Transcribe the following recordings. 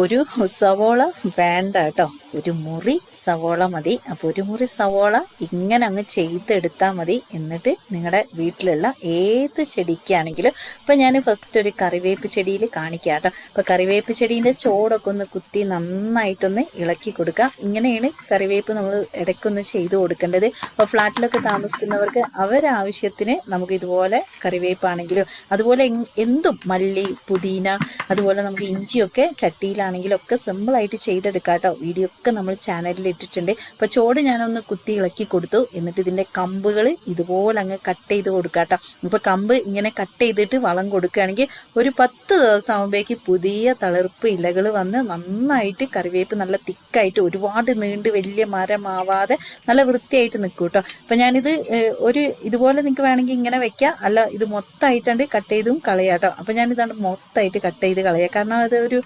ഒരു സവോള വേണ്ട കേട്ടോ. ഒരു മുറി സവോള മതി. അപ്പോൾ ഒരു മുറി സവോള ഇങ്ങനെ അങ്ങ് ചെയ്തെടുത്താൽ മതി. എന്നിട്ട് നിങ്ങളുടെ വീട്ടിലുള്ള ഏത് ചെടിക്കാണെങ്കിലും ഇപ്പം ഞാൻ ഫസ്റ്റ് ഒരു കറിവേപ്പ് ചെടിയിൽ കാണിക്കാം കേട്ടോ. അപ്പോൾ കറിവേപ്പ് ചെടീന്റെ ചോടൊക്കെ ഒന്ന് കുത്തി നന്നായിട്ടൊന്ന് ഇളക്കി കൊടുക്കുക. ഇങ്ങനെയാണ് കറിവേപ്പ് നമ്മൾ ഇടയ്ക്കൊന്ന് ചെയ്ത് കൊടുക്കേണ്ടത്. അപ്പോൾ ഫ്ലാറ്റിലൊക്കെ താമസിക്കുന്നവർക്ക് അവരാവശ്യത്തിന് നമുക്ക് ഇതുപോലെ കറിവേപ്പാണെങ്കിലും അതുപോലെ എന്തും മല്ലി പുതിന അതുപോലെ നമുക്ക് ഇഞ്ചിയൊക്കെ ചട്ടിയിലാണെങ്കിലും ഒക്കെ സിമ്പിളായിട്ട് ചെയ്തെടുക്കാം കേട്ടോ വീഡിയോ ഒക്കെ നമ്മൾ ചാനലിൽ ഇട്ടിട്ടുണ്ട്. അപ്പോൾ ചോട് ഞാനൊന്ന് കുത്തി ഇളക്കി കൊടുത്തു. എന്നിട്ട് ഇതിന്റെ കമ്പുകൾ ഇതുപോലെ അങ്ങ് കട്ട് ചെയ്ത് കൊടുക്കാം കേട്ടോ ഇപ്പോൾ കമ്പ് ഇങ്ങനെ കട്ട് ചെയ്തിട്ട് വളം കൊടുക്കുകയാണെങ്കിൽ ഒരു പത്ത് ദിവസം ആകുമ്പോഴേക്ക് പുതിയ തളിർപ്പ് ഇലകൾ വന്ന് നന്നായിട്ട് കറിവേപ്പ് നല്ല തിക്കായിട്ട് ഒരുപാട് നീണ്ട് വലിയ മരമാവാതെ നല്ല വൃത്തിയായിട്ട് നിൽക്കും കേട്ടോ അപ്പം ഞാനിത് ഒരു ഇതുപോലെ നിങ്ങൾക്ക് വേണമെങ്കിൽ ഇങ്ങനെ വെക്കാം. അല്ല ഇത് മൊത്തമായിട്ടാണ്ട് കട്ട് ചെയ്തും കളയാം കേട്ടോ അപ്പം ഞാനിതാണ്ട് മൊത്തമായിട്ട് കട്ട് ചെയ്ത് കളയാം. കാരണം അത് ഒരു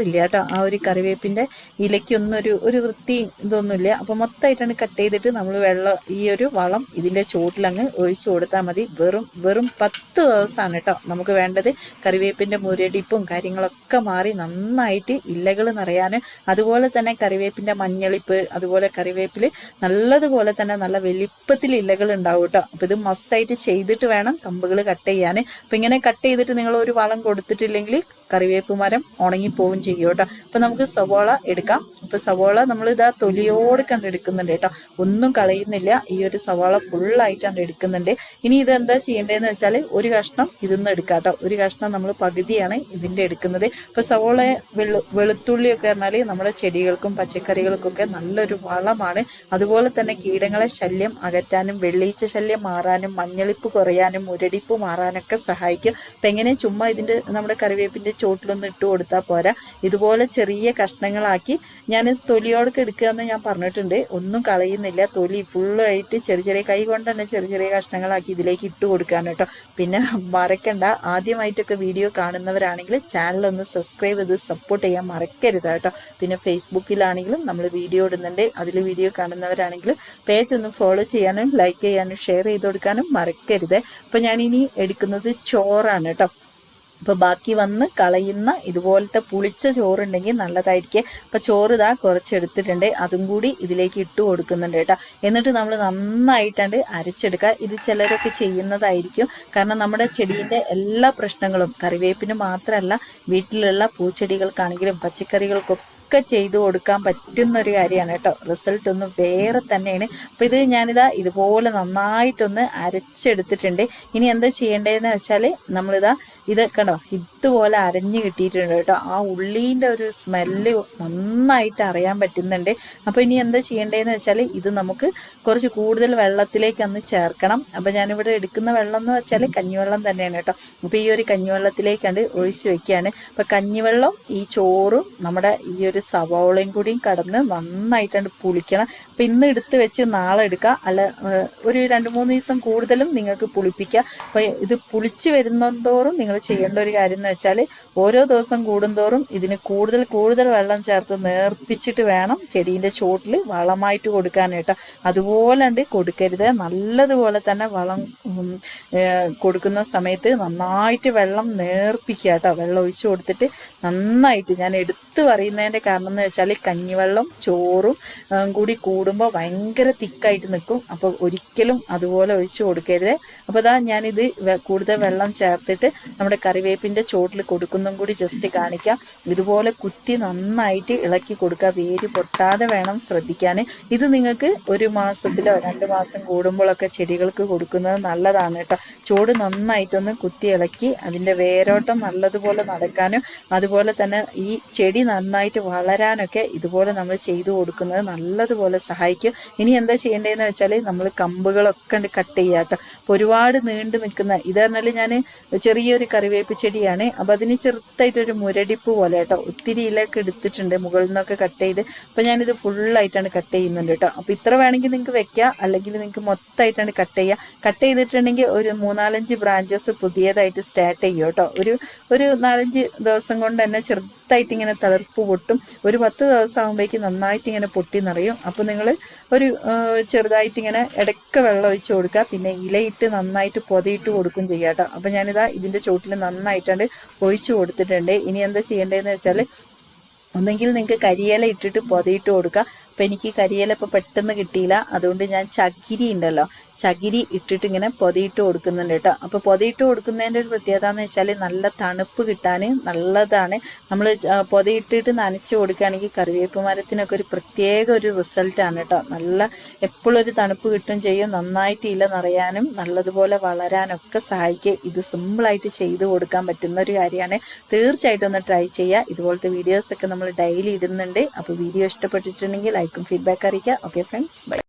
ഉഷാറില്ല കേട്ടോ. ആ ഒരു കറിവേപ്പിന്റെ ഇലയ്ക്കൊന്നും ഒരു ഒരു വൃത്തി ഇതൊന്നുമില്ല. അപ്പോൾ മൊത്തമായിട്ടാണ് കട്ട് ചെയ്തിട്ട് നമ്മൾ വെള്ളം ഈ ഒരു വളം ഇതിന്റെ ചോട്ടിലങ്ങ് ഒഴിച്ചു കൊടുത്താൽ മതി. വെറും വെറും പത്ത് ദിവസമാണ് കേട്ടോ നമുക്ക് വേണ്ടത്. കറിവേപ്പിന്റെ മുരടിപ്പും കാര്യങ്ങളൊക്കെ മാറി നന്നായിട്ട് ഇലകൾ നിറയാനും. അതുപോലെ തന്നെ കറിവേപ്പിന്റെ മഞ്ഞളിപ്പ് അതുപോലെ കറിവേപ്പിൽ നല്ലതുപോലെ തന്നെ നല്ല വലിപ്പത്തിൽ ഇലകൾ ഉണ്ടാവും കേട്ടോ. അപ്പോൾ ഇത് മസ്റ്റായിട്ട് ചെയ്തിട്ട് വേണം കമ്പുകൾ കട്ട് ചെയ്യാൻ അപ്പം ഇങ്ങനെ കട്ട് ചെയ്തിട്ട് നിങ്ങൾ ഒരു വളം കൊടുത്തിട്ടില്ലെങ്കിൽ കറിവേപ്പ് മരം ഉണങ്ങിപ്പോവും ചെയ്യും കേട്ടോ. അപ്പം നമുക്ക് സവോള എടുക്കാം. അപ്പം സവോള നമ്മൾ ഇതാ തൊലിയോട് കണ്ട് എടുക്കുന്നുണ്ട് കേട്ടോ. ഒന്നും കളയുന്നില്ല. ഈ ഒരു സവാള ഫുള്ളായിട്ടാണ് എടുക്കുന്നുണ്ട്. ഇനി ഇത് എന്താ ചെയ്യേണ്ടതെന്ന് വെച്ചാൽ ഒരു കഷ്ണം ഇതിന്ന് എടുക്കാം കേട്ടോ. ഒരു കഷ്ണം നമ്മൾ പകുതിയാണ് ഇതിന്റെ എടുക്കുന്നത്. ഇപ്പോൾ സവോള വെളു വെളുത്തുള്ളിയൊക്കെ പറഞ്ഞാൽ നമ്മുടെ ചെടികൾക്കും പച്ചക്കറികൾക്കൊക്കെ നല്ലൊരു വളമാണ്. അതുപോലെ തന്നെ കീടങ്ങളെ ശല്യം അകറ്റാനും വെള്ളീച്ച ശല്യം മാറാനും മഞ്ഞളിപ്പ് കുറയാനും മുരടിപ്പ് മാറാനൊക്കെ സഹായിക്കും. അപ്പം എങ്ങനെ ചുമ്മാ ഇതിന്റെ നമ്മുടെ കറിവേപ്പിന്റെ ചോട്ടിലൊന്നും ഇട്ട് കൊടുത്താൽ പോരാ. ഇതുപോലെ ചെറിയ കഷ്ണങ്ങളാക്കി ഞാൻ തൊലിയോടൊക്കെ എടുക്കുക എന്ന് ഞാൻ പറഞ്ഞിട്ടുണ്ട്. ഒന്നും കളയുന്നില്ല. തൊലി ഫുള്ളായിട്ട് ചെറിയ ചെറിയ കൈ കൊണ്ട് തന്നെ ചെറിയ ചെറിയ കഷ്ണങ്ങളാക്കി ഇതിലേക്ക് ഇട്ട് കൊടുക്കാൻ കേട്ടോ. പിന്നെ മറക്കണ്ട. ആദ്യമായിട്ടൊക്കെ വീഡിയോ കാണുന്നവരാണെങ്കിൽ ചാനൽ ഒന്ന് സബ്സ്ക്രൈബ് ചെയ്ത് സപ്പോർട്ട് ചെയ്യാൻ മറക്കരുത് കേട്ടോ. പിന്നെ ഫേസ്ബുക്കിലാണെങ്കിലും നമ്മൾ വീഡിയോ ഇടുന്നുണ്ട്. അതിൽ വീഡിയോ കാണുന്നവരാണെങ്കിലും പേജ് ഒന്ന് ഫോളോ ചെയ്യാനും ലൈക്ക് ചെയ്യാനും ഷെയർ ചെയ്ത് കൊടുക്കാനും മറക്കരുത്. അപ്പോൾ ഞാനിനി എടുക്കുന്നത് ചോറാണ് കേട്ടോ. അപ്പോൾ ബാക്കി വന്ന് കളയുന്ന ഇതുപോലത്തെ പുളിച്ച ചോറുണ്ടെങ്കിൽ നല്ലതായിരിക്കും. അപ്പോൾ ചോറ് ഇതാ കുറച്ചെടുത്തിട്ടുണ്ട്. അതും കൂടി ഇതിലേക്ക് ഇട്ട് കൊടുക്കുന്നുണ്ട് കേട്ടോ. എന്നിട്ട് നമ്മൾ നന്നായിട്ടാണ്ട് അരച്ചെടുക്കുക. ഇത് ചിലരൊക്കെ ചെയ്യുന്നതായിരിക്കും. കാരണം നമ്മുടെ ചെടീന്റെ എല്ലാ പ്രശ്നങ്ങളും കറിവേപ്പിന് മാത്രമല്ല വീട്ടിലുള്ള പൂച്ചെടികൾക്കാണെങ്കിലും പച്ചക്കറികൾക്കൊക്കെ ഒക്കെ ചെയ്തു കൊടുക്കാൻ പറ്റുന്ന ഒരു കാര്യമാണ് കേട്ടോ. റിസൾട്ട് ഒന്ന് വേറെ തന്നെയാണ്. അപ്പോൾ ഇത് ഞാനിതാ ഇതുപോലെ നന്നായിട്ടൊന്ന് അരച്ചെടുത്തിട്ടുണ്ട്. ഇനി എന്താ ചെയ്യേണ്ടതെന്ന് വെച്ചാൽ നമ്മളിതാ ഇത് കണ്ടോ? ഇതുപോലെ അരഞ്ഞ് കിട്ടിയിട്ടുണ്ട് കേട്ടോ. ആ ഉള്ളീന്റെ ഒരു സ്മെല്ല് നന്നായിട്ട് അറിയാൻ പറ്റുന്നുണ്ട്. അപ്പോൾ ഇനി എന്താ ചെയ്യേണ്ടതെന്ന് വെച്ചാൽ ഇത് നമുക്ക് കുറച്ച് കൂടുതൽ വെള്ളത്തിലേക്ക് അന്ന് ചേർക്കണം. അപ്പോൾ ഞാനിവിടെ എടുക്കുന്ന വെള്ളം എന്ന് വെച്ചാൽ കഞ്ഞിവെള്ളം തന്നെയാണ് കേട്ടോ. അപ്പോൾ ഈ ഒരു കഞ്ഞിവെള്ളത്തിലേക്കാണ്ട് ഒഴിച്ച് വെക്കുകയാണ് അപ്പോൾ കഞ്ഞിവെള്ളം ഈ ചോറും നമ്മുടെ ഈ ഒരു സവോളയും കൂടിയും കടന്ന് നന്നായിട്ടാണ്ട് പുളിക്കണം. അപ്പം ഇന്ന് എടുത്ത് വെച്ച് നാളെ എടുക്കുക അല്ല ഒരു രണ്ട് മൂന്ന് ദിവസം കൂടുതലും നിങ്ങൾക്ക് പുളിപ്പിക്കുക അപ്പോൾ ഇത് പുളിച്ച് വരുന്നതോറും നിങ്ങൾ ചെയ്യേണ്ട ഒരു കാര്യം എന്ന് വെച്ചാൽ ഓരോ ദിവസം കൂടുന്തോറും ഇതിന് കൂടുതൽ കൂടുതൽ വെള്ളം ചേർത്ത് നേർപ്പിച്ചിട്ട് വേണം ചെടീന്റെ ചോട്ടിൽ വളമായിട്ട് കൊടുക്കാനായിട്ട് അതുപോലെ ഉണ്ട് കൊടുക്കരുത്. നല്ലതുപോലെ തന്നെ വളം കൊടുക്കുന്ന സമയത്ത് നന്നായിട്ട് വെള്ളം നേർപ്പിക്കുക കേട്ടോ. വെള്ളം ഒഴിച്ചു കൊടുത്തിട്ട് നന്നായിട്ട് ഞാൻ എടുത്തു പറയുന്നതിന്റെ കാരണം എന്ന് വെച്ചാൽ കഞ്ഞിവെള്ളം ചോറും കൂടി കൂടുമ്പോൾ ഭയങ്കര തിക്കായിട്ട് നിൽക്കും. അപ്പോൾ ഒരിക്കലും അതുപോലെ ഒഴിച്ചു കൊടുക്കരുത്. അപ്പോൾ ഇതാ ഞാനിത് കൂടുതൽ വെള്ളം ചേർത്തിട്ട് നമ്മുടെ കറിവേപ്പിന്റെ ചോട്ടിൽ കൊടുക്കുന്നതും കൂടി ജസ്റ്റ് കാണിക്കാം. ഇതുപോലെ കുത്തി നന്നായിട്ട് ഇളക്കി കൊടുക്കുക. വേര് പൊട്ടാതെ വേണം ശ്രദ്ധിക്കാൻ ഇത് നിങ്ങൾക്ക് ഒരു മാസത്തിലോ രണ്ട് മാസം കൂടുമ്പോഴൊക്കെ ചെടികൾക്ക് കൊടുക്കുന്നത് നല്ലതാണ് കേട്ടോ. ചോട് നന്നായിട്ടൊന്ന് കുത്തി ഇളക്കി അതിന്റെ വേരോട്ടം നല്ലതുപോലെ നടക്കാനും അതുപോലെ തന്നെ ഈ ചെടി നന്നായിട്ട് വളരാനൊക്കെ ഇതുപോലെ നമ്മൾ ചെയ്തു കൊടുക്കുന്നത് നല്ലതുപോലെ സഹായിക്കും. ഇനി എന്താ ചെയ്യേണ്ടതെന്ന് വെച്ചാൽ നമ്മൾ കമ്പുകളൊക്കെ കട്ട് ചെയ്യുക കേട്ടോ. ഒരുപാട് നീണ്ടു നിൽക്കുന്ന ഇത് പറഞ്ഞാൽ ഞാൻ ചെറിയൊരു കറിവേപ്പ് ചെടിയാണ്. അപ്പോൾ അതിന് ചെറുതായിട്ടൊരു മുരടിപ്പ് പോലെ കേട്ടോ. ഒത്തിരി ഇലയൊക്കെ എടുത്തിട്ടുണ്ട്. മുകളിൽ നിന്നൊക്കെ കട്ട് ചെയ്ത്. അപ്പോൾ ഞാനിത് ഫുള്ളായിട്ടാണ് കട്ട് ചെയ്യുന്നുണ്ട് കേട്ടോ. അപ്പോൾ ഇത്ര വേണമെങ്കിൽ നിങ്ങൾക്ക് വെക്കാം. അല്ലെങ്കിൽ നിങ്ങൾക്ക് മൊത്തമായിട്ടാണ് കട്ട് ചെയ്യുക കട്ട് ചെയ്തിട്ടുണ്ടെങ്കിൽ ഒരു മൂന്നാലഞ്ച് ബ്രാഞ്ചസ് പുതിയതായിട്ട് സ്റ്റാർട്ട് ചെയ്യും കേട്ടോ. ഒരു ഒരു നാലഞ്ച് ദിവസം കൊണ്ട് തന്നെ ചെറുതായിട്ട് ഇങ്ങനെ തളിർപ്പ് പൊട്ടും. ഒരു പത്ത് ദിവസം ആകുമ്പോഴേക്കും നന്നായിട്ട് ഇങ്ങനെ പൊട്ടി നിറയും. അപ്പോൾ നിങ്ങൾ ഒരു ചെറുതായിട്ട് ഇങ്ങനെ ഇടയ്ക്ക് വെള്ളം ഒഴിച്ച് കൊടുക്കുക. പിന്നെ ഇലയിട്ട് നന്നായിട്ട് പൊതയിട്ട് കൊടുക്കും ചെയ്യാം കേട്ടോ. അപ്പോൾ ഞാനിതാ ഇതിന്റെ ചോട്ടിൽ നന്നായിട്ടുണ്ട് ഒഴിച്ച് കൊടുത്തിട്ടുണ്ട്. ഇനി എന്താ ചെയ്യേണ്ടതെന്ന് വെച്ചാൽ ഒന്നെങ്കിൽ നിങ്ങൾക്ക് കരിയില ഇട്ടിട്ട് പൊതയിട്ട് കൊടുക്കുക അപ്പം എനിക്ക് കരിയില ഇപ്പോൾ പെട്ടെന്ന് കിട്ടിയില്ല. അതുകൊണ്ട് ഞാൻ ചകിരി ഉണ്ടല്ലോ ചകിരി ഇട്ടിട്ട് ഇങ്ങനെ പൊതിയിട്ട് കൊടുക്കുന്നുണ്ട് കേട്ടോ. അപ്പോൾ പൊതിയിട്ട് കൊടുക്കുന്നതിന്റെ ഒരു പ്രത്യേകത എന്ന് വെച്ചാൽ നല്ല തണുപ്പ് കിട്ടാൻ നല്ലതാണ്. നമ്മൾ പൊതിയിട്ടിട്ട് നനച്ച് കൊടുക്കുകയാണെങ്കിൽ കറിവേപ്പ് മരത്തിനൊക്കെ ഒരു പ്രത്യേക ഒരു റിസൾട്ടാണ് കേട്ടോ. നല്ല എപ്പോഴും ഒരു തണുപ്പ് കിട്ടും ചെയ്യും. നന്നായിട്ട് ഇല നിറയാനും നല്ലതുപോലെ വളരാനൊക്കെ സഹായിക്കും. ഇത് സിമ്പിളായിട്ട് ചെയ്ത് കൊടുക്കാൻ പറ്റുന്ന ഒരു കാര്യമാണ്. തീർച്ചയായിട്ടും ഒന്ന് ട്രൈ ചെയ്യുക. ഇതുപോലത്തെ വീഡിയോസൊക്കെ നമ്മൾ ഡെയിലി ഇടുന്നുണ്ട്. അപ്പോൾ വീഡിയോ ഇഷ്ടപ്പെട്ടിട്ടുണ്ടെങ്കിൽ ലൈക്കും ഫീഡ്ബാക്ക് അറിയിക്കുക. Okay friends bye